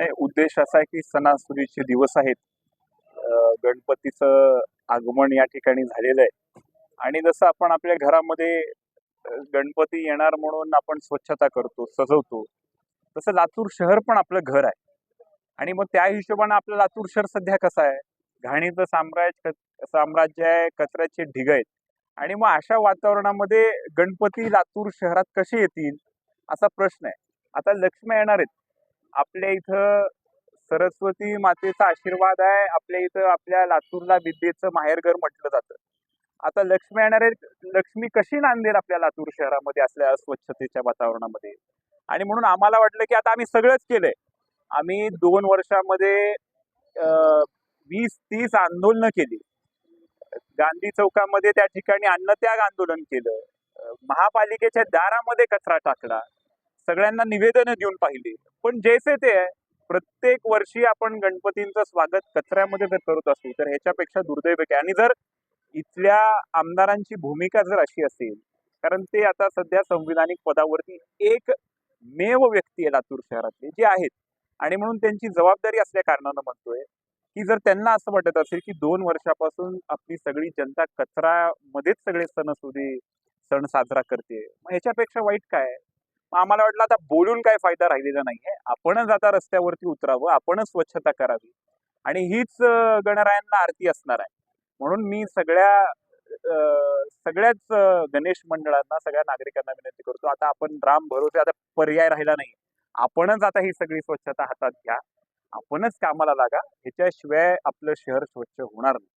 नाही उद्देश असा आहे की सणासुदीचे दिवस आहेत. गणपतीचं आगमन या ठिकाणी झालेलं आहे. आणि जसं आपण आपल्या घरामध्ये गणपती येणार म्हणून आपण स्वच्छता करतो सजवतो तसं लातूर शहर पण आपलं घर आहे. आणि मग त्या हिशोबाने आपलं लातूर शहर सध्या कसं आहे? घाणीचं साम्राज्य साम्राज्य आहे कचऱ्याचे ढिग आहेत. आणि मग अशा वातावरणामध्ये गणपती लातूर शहरात कसे येतील असा प्रश्न आहे. आता लक्ष्मी येणार आहेत. आपल्या इथं सरस्वती मातेचा आशीर्वाद आहे. आपल्या इथं आपल्या लातूरला विद्येचं माहेरघर म्हटलं जातं. आता लक्ष्मी येणारे लक्ष्मी कशी नांदेल आपल्या लातूर शहरामध्ये असल्या अस्वच्छतेच्या वातावरणामध्ये? आणि म्हणून आम्हाला वाटलं की आता आम्ही सगळंच केलंय. आम्ही दोन वर्षामध्ये वीस तीस आंदोलनं केली. गांधी चौकामध्ये त्या ठिकाणी अन्नत्याग आंदोलन केलं. महापालिकेच्या दारामध्ये कचरा टाकला. सगळ्यांना निवेदनं देऊन पाहिली. पण जैसे ते आहे प्रत्येक वर्षी आपण गणपतींचं स्वागत कचऱ्यामध्ये जर करत असू तर ह्याच्यापेक्षा दुर्दैव आहे. आणि जर इथल्या आमदारांची भूमिका जर अशी असेल कारण ते आता सध्या संविधानिक पदावरती एक मेव व्यक्ती आहे लातूर शहरातले जे आहेत. आणि म्हणून त्यांची जबाबदारी असल्या कारणानं म्हणतोय की जर त्यांना असं वाटत असेल की दोन वर्षापासून आपली सगळी जनता कचऱ्यामध्येच सगळे सणसुदी सण साजरा करते मग ह्याच्यापेक्षा वाईट काय मग आम्हाला वाटलं आता बोलून काय फायदा राहिलेला नाहीये. आपणच आता रस्त्यावरती उतरावं आपणच स्वच्छता करावी. आणि हीच गणरायांना आरती असणार आहे. म्हणून मी सगळ्या सगळ्याच गणेश मंडळांना सगळ्या नागरिकांना विनंती करतो आता आपण राम भरोसे आता पर्याय राहिला नाही आपणच आता ही सगळी स्वच्छता हातात घ्या. आपणच कामाला लागा. ह्याच्याशिवाय आपलं शहर स्वच्छ होणार नाही.